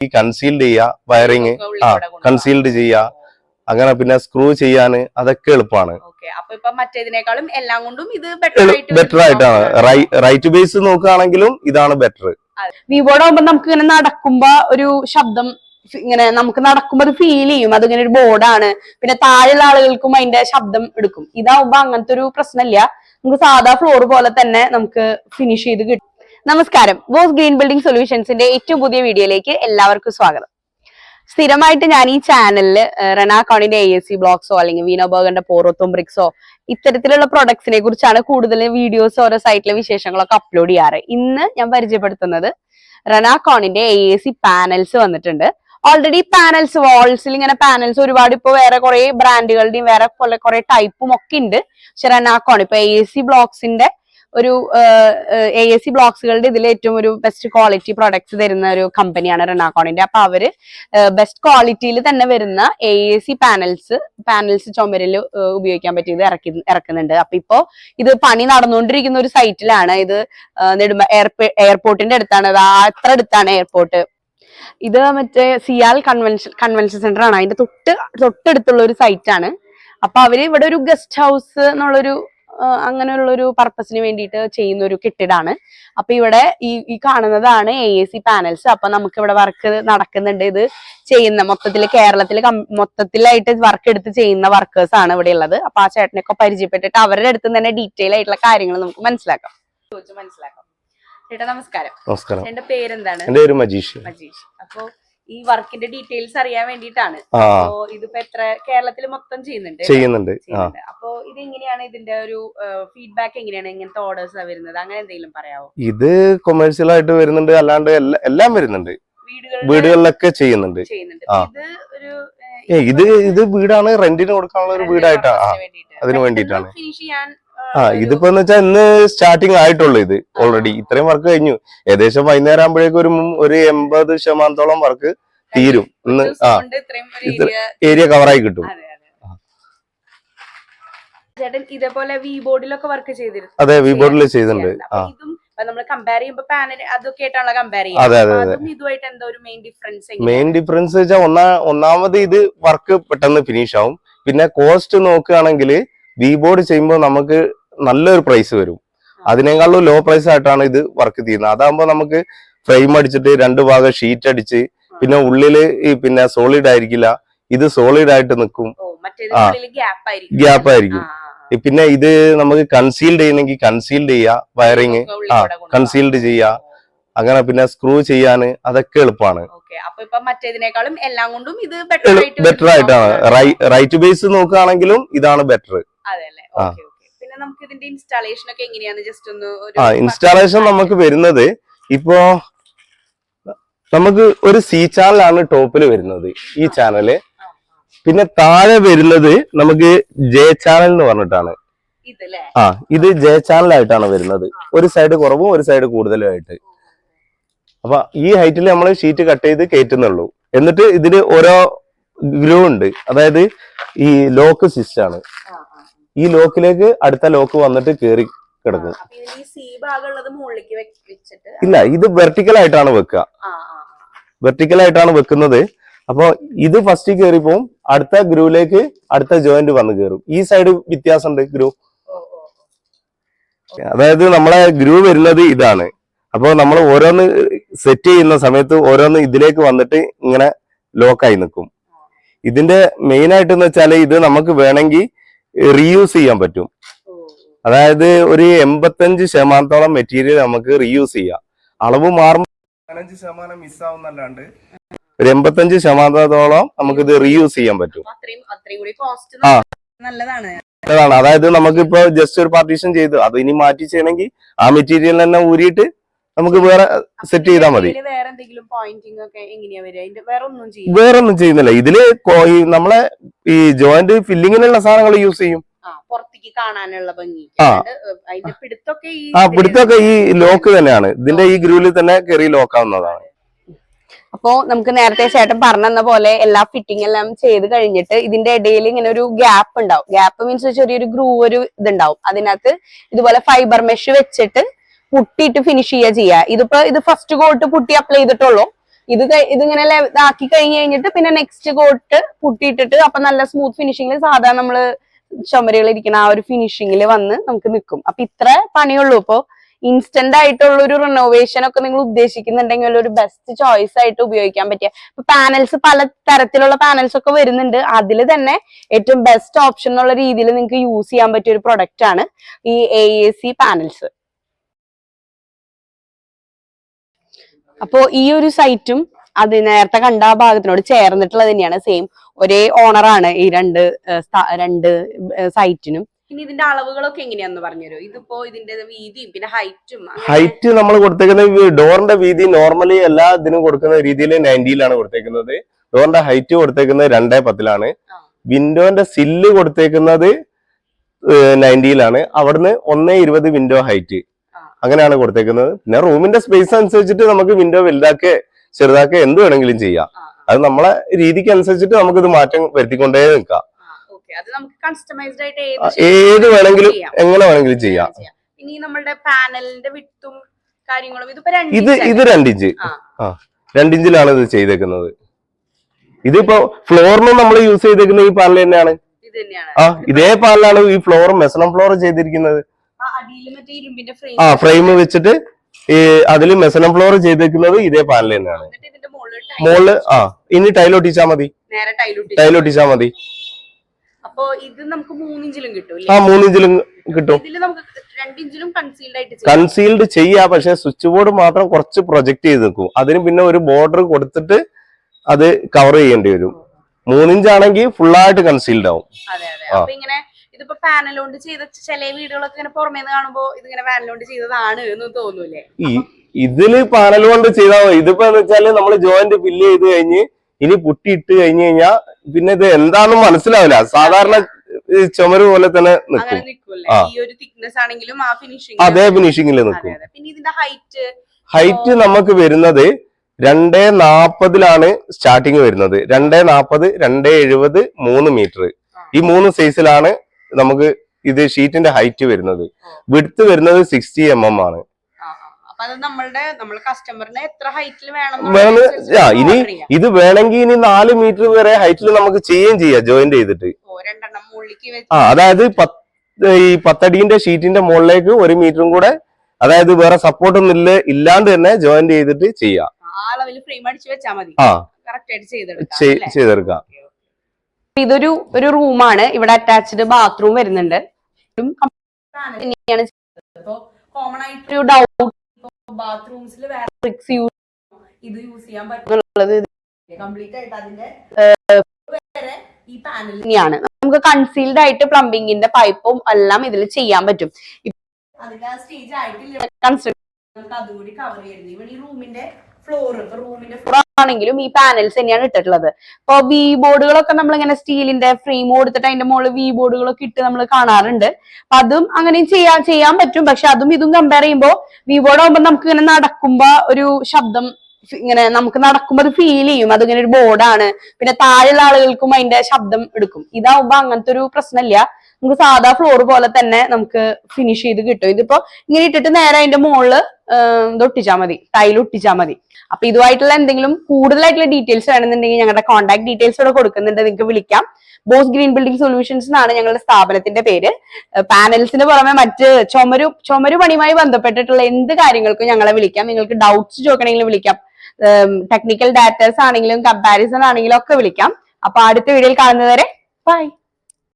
ഈ കൺസീൽഡ് ചെയ്യുക വയറിങ് ആ. കൺസീൽഡ് ചെയ്യുക അങ്ങനെ പിന്നെ സ്ക്രൂ ചെയ്യാന് അതൊക്കെ എളുപ്പമാണ് ബെറ്റർ ആയിട്ട് ബെറ്റർ ആയിട്ടാണ്. റൈറ്റ് ബേസ് നോക്കുകയാണെങ്കിലും ഇതാണ് ബെറ്റർ വിവോടെ ആകുമ്പോ നമുക്ക് ഇങ്ങനെ നടക്കുമ്പോ ഒരു ശബ്ദം ഇങ്ങനെ നമുക്ക് നടക്കുമ്പോ അത് ഫീൽ ചെയ്യും. അതിങ്ങനെ ഒരു ബോർഡാണ് പിന്നെ താഴെയുള്ള ആളുകൾക്കും അതിന്റെ ശബ്ദം എടുക്കും. ഇതാവുമ്പോ അങ്ങനത്തെ ഒരു പ്രശ്നമില്ല. നമുക്ക് സാധാ ഫ്ലോർ പോലെ തന്നെ നമുക്ക് ഫിനിഷ് ചെയ്ത് കിട്ടും. നമസ്കാരം. ബോസ് ഗ്രീൻ ബിൽഡിംഗ് സൊല്യൂഷൻസിന്റെ ഏറ്റവും പുതിയ വീഡിയോയിലേക്ക് എല്ലാവർക്കും സ്വാഗതം. സ്ഥിരമായിട്ട് ഞാൻ ഈ ചാനലിൽ റെനാക്കോണിന്റെ എ എസ് സി ബ്ലോഗ്സോ അല്ലെങ്കിൽ വീനോ ബർഗറിന്റെ പോറോത്തും ബ്രിക്സോ ഇത്തരത്തിലുള്ള പ്രൊഡക്ട്സിനെ കുറിച്ചാണ് കൂടുതൽ വീഡിയോസ് ഓരോ സൈറ്റിലെ വിശേഷങ്ങളൊക്കെ അപ്ലോഡ് ചെയ്യാറ്. ഇന്ന് ഞാൻ പരിചയപ്പെടുത്തുന്നത് റെനാക്കോണിന്റെ എ എ സി പാനൽസ് വന്നിട്ടുണ്ട്. ഓൾറെഡി പാനൽസ് വാൾസിൽ ഇങ്ങനെ പാനൽസ് ഒരുപാട് ഇപ്പൊ വേറെ കുറെ ബ്രാൻഡുകളുടെയും വേറെ കുറെ ടൈപ്പും ഒക്കെ ഉണ്ട്. പക്ഷെ റെനാക്കോൺ ഇപ്പൊ എ സി ബ്ലോക്സിന്റെ ഒരു എ എസ് സി ബ്ലോക്സുകളുടെ ഇതിൽ ഏറ്റവും ഒരു ബെസ്റ്റ് ക്വാളിറ്റി പ്രൊഡക്ട്സ് തരുന്ന ഒരു കമ്പനിയാണ് റെനാക്കോണിന്റെ അപ്പൊ അവർ ബെസ്റ്റ് ക്വാളിറ്റിയിൽ തന്നെ വരുന്ന A A C panels panels ചുമരിൽ ഉപയോഗിക്കാൻ പറ്റിയത് ഇറക്കി ഇറക്കുന്നുണ്ട്. അപ്പൊ ഇപ്പോ ഇത് പണി നടന്നുകൊണ്ടിരിക്കുന്ന ഒരു സൈറ്റിലാണ് ഇത് നെടുമ്പ എയർപേ- എയർപോർട്ടിന്റെ അടുത്താണ്. അത്ര അടുത്താണ് എയർപോർട്ട് ഇത് മറ്റേ സിയാൽ കൺവെൻഷൻ കൺവെൻഷൻ സെന്റർ ആണ്. അതിന്റെ തൊട്ട് തൊട്ടടുത്തുള്ള ഒരു സൈറ്റ് ആണ് അപ്പൊ അവർ ഇവിടെ ഒരു ഗസ്റ്റ് ഹൗസ് എന്നുള്ളൊരു ആ, അങ്ങനെയുള്ള ഒരു പർപ്പസിന് വേണ്ടിയിട്ട് ചെയ്യുന്ന ഒരു കെട്ടിടാണ്. അപ്പൊ ഇവിടെ ഈ ഈ കാണുന്നതാണ് എ എ സി പാനൽസ് അപ്പൊ നമുക്ക് ഇവിടെ വർക്ക് നടക്കുന്നുണ്ട്. ഇത് ചെയ്യുന്ന മൊത്തത്തിൽ കേരളത്തിൽ മൊത്തത്തിലായിട്ട് വർക്ക് എടുത്ത് ചെയ്യുന്ന വർക്കേഴ്സ് ആണ് ഇവിടെ ഉള്ളത്. അപ്പൊ ആ ചേട്ടനൊക്കെ പരിചയപ്പെട്ടിട്ട് അവരുടെ അടുത്ത് തന്നെ ഡീറ്റെയിൽ ആയിട്ടുള്ള കാര്യങ്ങൾ നമുക്ക് മനസ്സിലാക്കാം. ചോദിച്ചു മനസ്സിലാക്കാം. ചേട്ടാ നമസ്കാരം. നമസ്കാരം. എന്റെ പേരെന്താണ്? എന്റെ പേര് മജീഷ്. മജീഷ്. അപ്പൊ ഈ വർക്കിന്റെ ഡീറ്റെയിൽസ് അറിയാൻ വേണ്ടിയിട്ടാണ്. ഇതിപ്പോ എത്ര കേരളത്തിൽ മൊത്തം ചെയ്യുന്നുണ്ട് ചെയ്യുന്നുണ്ട്. അപ്പോ ഇത് എങ്ങനെയാണ് ഇതിന്റെ ഒരു ഫീഡ്ബാക്ക് എങ്ങനെയാണ്? ഇങ്ങനത്തെ ഓർഡേഴ്സ് വരുന്നത്? അങ്ങനെ എന്തെങ്കിലും പറയാമോ ഇത് കൊമേഴ്സ്യൽ ആയിട്ട് വരുന്നുണ്ട്. അല്ലാണ്ട് എല്ലാം വരുന്നുണ്ട്. വീടുകളിലൊക്കെ ചെയ്യുന്നുണ്ട്. ഇത് ഇത് വീടാണ് റെന്റിന് കൊടുക്കാനുള്ള ഒരു വീടായിട്ടാണ് അതിന് വേണ്ടിയിട്ടാണ്. ഫിനിഷ് ചെയ്യാൻ ആ ഇതിപ്പോ എന്ന് വെച്ചാൽ ഇന്ന് സ്റ്റാർട്ടിങ് ആയിട്ടുള്ളൂ ഇത് ഓൾറെഡി ഇത്രയും വർക്ക് കഴിഞ്ഞു. ഏകദേശം വൈകുന്നേരം ആകുമ്പോഴേക്കും ഒരു ഒരു എൺപത് ശതമാനത്തോളം വർക്ക് തീരും. ഇന്ന് ആ ഏരിയ കവറായി കിട്ടും. ചേട്ടൻ ഇതേപോലെ വി ബോർഡിലൊക്കെ വർക്ക് ചെയ്തിരുന്നു. അതെ വി ബോർഡിൽ ചെയ്തിട്ടുണ്ട്. നമ്മൾ കമ്പയർ ചെയ്യുമ്പോൾ പാനൽ അതൊക്കെ ആയിട്ടാണല്ലോ കമ്പയർ. ഇതുമായിട്ട് എന്താ ഒരു മെയിൻ ഡിഫറൻസ് മെയിൻ ഡിഫറൻസ് വെച്ചാൽ ഒന്നാ ഒന്നാമത് ഇത് വർക്ക് പെട്ടെന്ന് ഫിനിഷ് ആവും. പിന്നെ കോസ്റ്റ് നോക്കുകയാണെങ്കിൽ വി ബോർഡ് ചെയ്യുമ്പോൾ നമുക്ക് നല്ലൊരു പ്രൈസ് വരും. അതിനേക്കാളും ലോ പ്രൈസ് ആയിട്ടാണ് ഇത് വർക്ക് ചെയ്യുന്നത്. അതാകുമ്പോൾ നമുക്ക് ഫ്രെയിം അടിച്ചിട്ട് രണ്ട് ഭാഗം ഷീറ്റ് അടിച്ച് പിന്നെ ഉള്ളിൽ ഈ പിന്നെ സോളിഡ് ആയിരിക്കില്ല. ഇത് സോളിഡ് ആയിട്ട് നിൽക്കും. ആ. ഗ്യാപ്പ് ആയിരിക്കും. പിന്നെ ഇത് നമുക്ക് കൺസീൽഡ് ചെയ്യണമെങ്കിൽ കൺസീൽഡ് ചെയ്യാ വയറിങ് ആ കൺസീൽഡ് ചെയ്യാ. അങ്ങനെ പിന്നെ സ്ക്രൂ ചെയ്യാന് അതൊക്കെ എളുപ്പമാണ് ബെറ്റർ ആയിട്ടാണ്. റൈറ്റ് ബേസ് നോക്കുകയാണെങ്കിലും ഇതാണ് ബെറ്റർ പിന്നെ നമുക്ക് ഇതിന്റെ ഇൻസ്റ്റാളേഷൻ ഒക്കെ എങ്ങനെയാണ്? ജസ്റ്റ് ഒന്ന് ആ ഇൻസ്റ്റാളേഷൻ നമുക്ക് വരുന്നത് ഇപ്പോ നമുക്ക് ഒരു സി ചാനലാണ് ടോപ്പിൽ വരുന്നത് ഈ ചാനൽ പിന്നെ താഴെ വരുന്നത് നമുക്ക് ജെ ചാനൽ എന്ന് പറഞ്ഞിട്ടാണ്. ആ ഇത് ജെ ചാനൽ ആയിട്ടാണ് വരുന്നത്. ഒരു സൈഡ് കുറവും ഒരു സൈഡ് കൂടുതലും ആയിട്ട് അപ്പൊ ഈ ഹൈറ്റിൽ നമ്മൾ ഷീറ്റ് കട്ട് ചെയ്ത് കയറ്റുന്നുള്ളൂ എന്നിട്ട് ഇതിന് ഓരോ ഗ്രൂ ഉണ്ട്. അതായത് ഈ ലോക്ക് സിസ്റ്റം ആണ്. ഈ ലോക്കിലേക്ക് അടുത്ത ലോക്ക് വന്നിട്ട് കേറി കിടക്കും. ഇല്ല ഇത് വെർട്ടിക്കൽ ആയിട്ടാണ് വെക്കുക. വെർട്ടിക്കൽ ആയിട്ടാണ് വെക്കുന്നത്. അപ്പോൾ ഇത് ഫസ്റ്റ് കയറി പോവും അടുത്ത ഗ്രൂവിലേക്ക് അടുത്ത ജോയിന്റ് വന്ന് കയറും ഈ സൈഡ് വ്യത്യാസമുണ്ട് ഗ്രൂ. അതായത് നമ്മളെ ഗ്രൂ വരുന്നത് ഇതാണ്. അപ്പോൾ നമ്മൾ ഓരോന്ന് സെറ്റ് ചെയ്യുന്ന സമയത്ത് ഓരോന്ന് ഇതിലേക്ക് വന്നിട്ട് ഇങ്ങനെ ലോക്കായി നിൽക്കും. ഇതിന്റെ മെയിൻ ആയിട്ട് എന്ന് വെച്ചാൽ ഇത് നമുക്ക് വേണമെങ്കിൽ റീയൂസ് ചെയ്യാൻ പറ്റും. അതായത് ഒരു എൺപത്തഞ്ച് ശതമാനത്തോളം മെറ്റീരിയൽ നമുക്ക് റീയൂസ് ചെയ്യാം. അളവ് മാറും പതിനഞ്ച് ശതമാനം മിസ്സാവുന്നല്ലാണ്ട് ഒരു എൺപത്തഞ്ച് ശതമാനത്തോളം നമുക്ക് ഇത് റീയൂസ് ചെയ്യാൻ പറ്റും. ആ. നല്ലതാണ്. അതായത് അതായത് നമുക്കിപ്പോ ജസ്റ്റ് ഒരു പാർട്ടീഷൻ ചെയ്തു അത് ഇനി മാറ്റി ചെയ്യണമെങ്കിൽ ആ മെറ്റീരിയൽ തന്നെ ഊരിയിട്ട് നമുക്ക് വേറെ സെറ്റ് ചെയ്താൽ മതി. ഇതിൽ വേറെ പോയിന്റിംഗ് ഒക്കെ എങ്ങനെയാ വരിക? അതിന്റെ വേറെ ഒന്നും ചെയ്യും വേറെ ഒന്നും ചെയ്യുന്നില്ല. ഇതിൽ നമ്മളെ ഈ ജോയിന്റ് ഫില്ലിങ്ങിനുള്ള സാധനങ്ങൾ യൂസ് ചെയ്യും. പുറത്തേക്ക് കാണാനുള്ള ഭംഗി. ആ. പിടുത്തൊക്കെ ഈ ആ ഇതിൽ ഈ ലോക്ക് തന്നെയാണ്. ഇതിന്റെ ഈ ഗ്രൂവിൽ തന്നെ കയറി ലോക്കാവുന്നതാണ് അപ്പോ നമുക്ക് നേരത്തെ ചേട്ടൻ പറഞ്ഞ പോലെ എല്ലാ ഫിറ്റിംഗ് എല്ലാം ചെയ്ത് കഴിഞ്ഞിട്ട് ഇതിന്റെ ഇടയിൽ ഇങ്ങനെ ഒരു ഗ്യാപ്പ് ഉണ്ടാവും. ഗ്യാപ്പ് മീൻസ് ചെറിയൊരു ഗ്രൂ ഒരു ഇതുണ്ടാവും. അതിനകത്ത് ഇതുപോലെ ഫൈബർ മെഷ് വെച്ചിട്ട് പുട്ടിയിട്ട് ഫിനിഷ് ചെയ്യുക ചെയ്യുക ഇതിപ്പോ ഇത് ഫസ്റ്റ് കോട്ട് പുട്ടി അപ്ലൈ ചെയ്തിട്ടുള്ളൂ. ഇത് ഇതിങ്ങനെ ഇതാക്കി കഴിഞ്ഞ് കഴിഞ്ഞിട്ട് പിന്നെ നെക്സ്റ്റ് കോട്ട് പുട്ടിയിട്ടിട്ട് അപ്പൊ നല്ല സ്മൂത്ത് ഫിനിഷിംഗിൽ സാധാരണ നമ്മൾ ചുമരുകൾ ഇരിക്കുന്ന ആ ഒരു ഫിനിഷിംഗിൽ വന്ന് നമുക്ക് നിൽക്കും അപ്പൊ ഇത്ര പണിയുള്ളൂ. ഇപ്പൊ ഇൻസ്റ്റന്റ് ആയിട്ടുള്ള ഒരു റിനോവേഷൻ ഒക്കെ നിങ്ങൾ ഉദ്ദേശിക്കുന്നുണ്ടെങ്കിൽ ഒരു ബെസ്റ്റ് ചോയ്സ് ആയിട്ട് ഉപയോഗിക്കാൻ പറ്റിയ പാനൽസ് പല തരത്തിലുള്ള പാനൽസ് ഒക്കെ വരുന്നുണ്ട്. അതിൽ തന്നെ ഏറ്റവും ബെസ്റ്റ് ഓപ്ഷൻ എന്നുള്ള രീതിയിൽ നിങ്ങൾക്ക് യൂസ് ചെയ്യാൻ പറ്റിയ ഒരു പ്രൊഡക്റ്റ് ആണ് ഈ എ പാനൽസ് അപ്പോ ഈ ഒരു സൈറ്റും അത് നേരത്തെ കണ്ട ആ ഭാഗത്തിനോട് ചേർന്നിട്ടുള്ളത് തന്നെയാണ്. സെയിം ഒരേ ഓണറാണ് ഈ രണ്ട് രണ്ട് സൈറ്റിനും ഇനി ഇതിന്റെ അളവുകളൊക്കെ എങ്ങനെയാന്ന് പറഞ്ഞുതരോ? ഇതിപ്പോ ഇതിന്റെ വീതിയും പിന്നെ ഹൈറ്റും ഹൈറ്റ് നമ്മൾ കൊടുത്തേക്കുന്ന ഡോറിന്റെ വീതി നോർമലി എല്ലാ ഇതിനും കൊടുക്കുന്ന രീതിയിൽ നയന്റിയിലാണ് കൊടുത്തേക്കുന്നത്. ഡോറിന്റെ ഹൈറ്റ് കൊടുത്തേക്കുന്നത് രണ്ടേ പത്തിലാണ്. വിൻഡോന്റെ സില്ല് കൊടുത്തേക്കുന്നത് നയന്റിയിലാണ് അവിടുന്ന് ഒന്നേ ഇരുപത് വിൻഡോ ഹൈറ്റ്. അങ്ങനെയാണ് കൊടുത്തേക്കുന്നത്. പിന്നെ റൂമിന്റെ സ്പേസ് അനുസരിച്ചിട്ട് നമുക്ക് വിൻഡോ വലുതാക്കെ ചെറുതാക്കെ എന്ത് വേണമെങ്കിലും ചെയ്യാം. അത് നമ്മളെ രീതിക്ക് അനുസരിച്ചിട്ട് നമുക്ക് ഇത് മാറ്റം വരുത്തിക്കൊണ്ടേ നിൽക്കാം. ഏത് വേണമെങ്കിലും. എങ്ങനെ വേണമെങ്കിലും ചെയ്യാം. ഇനി നമ്മളുടെ പാനലിന്റെ വിട്ടും കാര്യങ്ങളും ഇത് ഇത്? രണ്ടിഞ്ച് ആ. രണ്ടിഞ്ചിലാണ് ഇത് ചെയ്തേക്കുന്നത്. ഇതിപ്പോ ഫ്ലോറിനും നമ്മൾ യൂസ് ചെയ്തേക്കുന്ന ഈ പാനൽ തന്നെയാണ്. ആ ഇതേ പാനലാണ് ഈ ഫ്ലോറും മെസണം ഫ്ലോർ ചെയ്തിരിക്കുന്നത്. ആ ഫ്രെയിം വെച്ചിട്ട് ഈ അതിൽ മെസനം ഫ്ലോർ ചെയ്തേക്കുന്നത് ഇതേ പാനൽ തന്നെയാണ്. മോൾ ആ ഇനി ടൈൽ ഒട്ടിച്ചാ മതി. ഒട്ടിച്ചാ മതി. അപ്പോ ഇത് നമുക്ക് മൂന്നിഞ്ചിലും കിട്ടും ആ മൂന്നിഞ്ചിലും കിട്ടും. കൺസീൽഡ് ചെയ്യാം. പക്ഷെ സ്വിച്ച് ബോർഡ് മാത്രം കുറച്ച് പ്രൊജക്ട് ചെയ്ത് നിൽക്കും. അതിന് പിന്നെ ഒരു ബോർഡർ കൊടുത്തിട്ട് അത് കവർ ചെയ്യേണ്ടി വരും. മൂന്നിഞ്ചാണെങ്കിൽ ഫുള്ളായിട്ട് കൺസീൽഡ് ആവും. ഇങ്ങനെ ഇതിപ്പോ പാനൽ കൊണ്ട് ചെയ്ത ചില വീടുകളൊക്കെ ഇങ്ങനെ പുറമേന്ന് കാണുമ്പോ ഇതിങ്ങനെ പാനൽ കൊണ്ട് ചെയ്തതാണ് എന്ന് തോന്നൂലേ ഇതിൽ പാനൽ കൊണ്ട് ചെയ്താൽ മതി. ഇതിപ്പോ വെച്ചാൽ നമ്മൾ ജോയിന്റ് ഫില്ല് ചെയ്ത് കഴിഞ്ഞ് ഇനി പുട്ടി ഇട്ട് കഴിഞ്ഞു കഴിഞ്ഞാൽ പിന്നെ ഇത് എന്താണെന്ന് മനസ്സിലാവില്ല. സാധാരണ ചുമര് പോലെ തന്നെ നിൽക്കും അതേ ഫിനിഷിംഗിൽ നിൽക്കും ഹൈറ്റ് നമുക്ക് വരുന്നത് രണ്ടേ നാപ്പതിലാണ് സ്റ്റാർട്ടിങ് വരുന്നത്. രണ്ടേ നാപ്പത് രണ്ടേ എഴുപത് മൂന്ന് മീറ്റർ ഈ മൂന്ന് സൈസിലാണ് നമുക്ക് ഇത് ഷീറ്റിന്റെ ഹൈറ്റ് വരുന്നത്. വിടുത്ത് വരുന്നത് സിക്സ്റ്റി എം എം ആണ്. ഇനി ഇത് വേണമെങ്കിൽ ഇനി നാല് മീറ്റർ വരെ ഹൈറ്റിൽ നമുക്ക് ചെയ്യുകയും ചെയ്യാം ജോയിന്റ് ചെയ്തിട്ട്. ആ അതായത് ഈ പത്തടീന്റെ ഷീറ്റിന്റെ മുകളിലേക്ക് ഒരു മീറ്ററും കൂടെ അതായത് വേറെ സപ്പോർട്ടൊന്നും ഇല്ല ഇല്ലാണ്ട് തന്നെ ജോയിന്റ് ചെയ്തിട്ട് ചെയ്യാം? ചെയ്തെടുക്കാം ഇതൊരു ഒരു റൂമാണ്. ഇവിടെ അറ്റാച്ച്ഡ് ബാത്റൂം വരുന്നുണ്ട്. കോമൺ ആയിട്ട് ഒരു ഡൗട്ട് ബാത്റൂംസിൽ വേറെ ട്രിക്സ് യൂസ് ഇത് യൂസ് ചെയ്യാൻ കംപ്ലീറ്റ് ആയിട്ട് അതിന്റെ ഈ നമുക്ക് കൺസീൽഡ് ആയിട്ട് പ്ലംബിങ്ങിന്റെ പൈപ്പും എല്ലാം ഇതിൽ ചെയ്യാൻ പറ്റും. കൂടി കവർ ഈ റൂമിന്റെ ഫ്ലോർ റൂമിന്റെ ആണെങ്കിലും ഈ പാനൽസ് തന്നെയാണ് ഇട്ടിട്ടുള്ളത്. ഇപ്പൊ വി ബോർഡുകളൊക്കെ നമ്മൾ ഇങ്ങനെ സ്റ്റീലിന്റെ ഫ്രെയിം കൊടുത്തിട്ട് അതിന്റെ മുകളിൽ വി ബോർഡുകളൊക്കെ ഇട്ട് നമ്മൾ കാണാറുണ്ട്. അപ്പൊ അതും അങ്ങനെയും ചെയ്യാൻ ചെയ്യാൻ പറ്റും. പക്ഷെ അതും ഇതും കമ്പയർ ചെയ്യുമ്പോൾ വി ബോർഡ് ആകുമ്പോൾ നമുക്ക് ഇങ്ങനെ നടക്കുമ്പോ ഒരു ശബ്ദം ഇങ്ങനെ നമുക്ക് നടക്കുമ്പോൾ അത് ഫീൽ ചെയ്യും. അതിങ്ങനെ ഒരു ബോർഡാണ് പിന്നെ താഴെയുള്ള ആളുകൾക്കും അതിന്റെ ശബ്ദം എടുക്കും. ഇതാവുമ്പോ അങ്ങനത്തെ ഒരു പ്രശ്നമില്ല. നമുക്ക് സാധാ ഫ്ലോർ പോലെ തന്നെ നമുക്ക് ഫിനിഷ് ചെയ്ത് കിട്ടും. ഇതിപ്പോ ഇങ്ങനെ ഇട്ടിട്ട് നേരെ അതിന്റെ മുകളിൽ ഇത് ഒട്ടിച്ചാൽ മതി. ടൈൽ ഒട്ടിച്ചാൽ മതി. അപ്പൊ ഇതുമായിട്ടുള്ള എന്തെങ്കിലും കൂടുതലായിട്ടുള്ള ഡീറ്റെയിൽസ് വേണമെന്നുണ്ടെങ്കിൽ ഞങ്ങളുടെ കോൺടാക്ട് ഡീറ്റെയിൽസ് ഇവിടെ കൊടുക്കുന്നുണ്ട്. നിങ്ങൾക്ക് വിളിക്കാം. ബോസ് ഗ്രീൻ ബിൽഡിംഗ് സൊല്യൂഷൻസ് എന്നാണ് ഞങ്ങളുടെ സ്ഥാപനത്തിന്റെ പേര്. പാനൽസിന് പുറമെ മറ്റ് ചുമരു ചുമരു പണിയുമായി ബന്ധപ്പെട്ടിട്ടുള്ള എന്ത് കാര്യങ്ങൾക്കും ഞങ്ങളെ വിളിക്കാം. നിങ്ങൾക്ക് ഡൗട്ട്സ് ചോദിക്കണമെങ്കിലും വിളിക്കാം. ടെക്നിക്കൽ ഡാറ്റാസ് ആണെങ്കിലും കമ്പാരിസൺ ആണെങ്കിലും ഒക്കെ വിളിക്കാം. അപ്പൊ അടുത്ത വീഡിയോയിൽ കാണുന്നവരെ ബൈ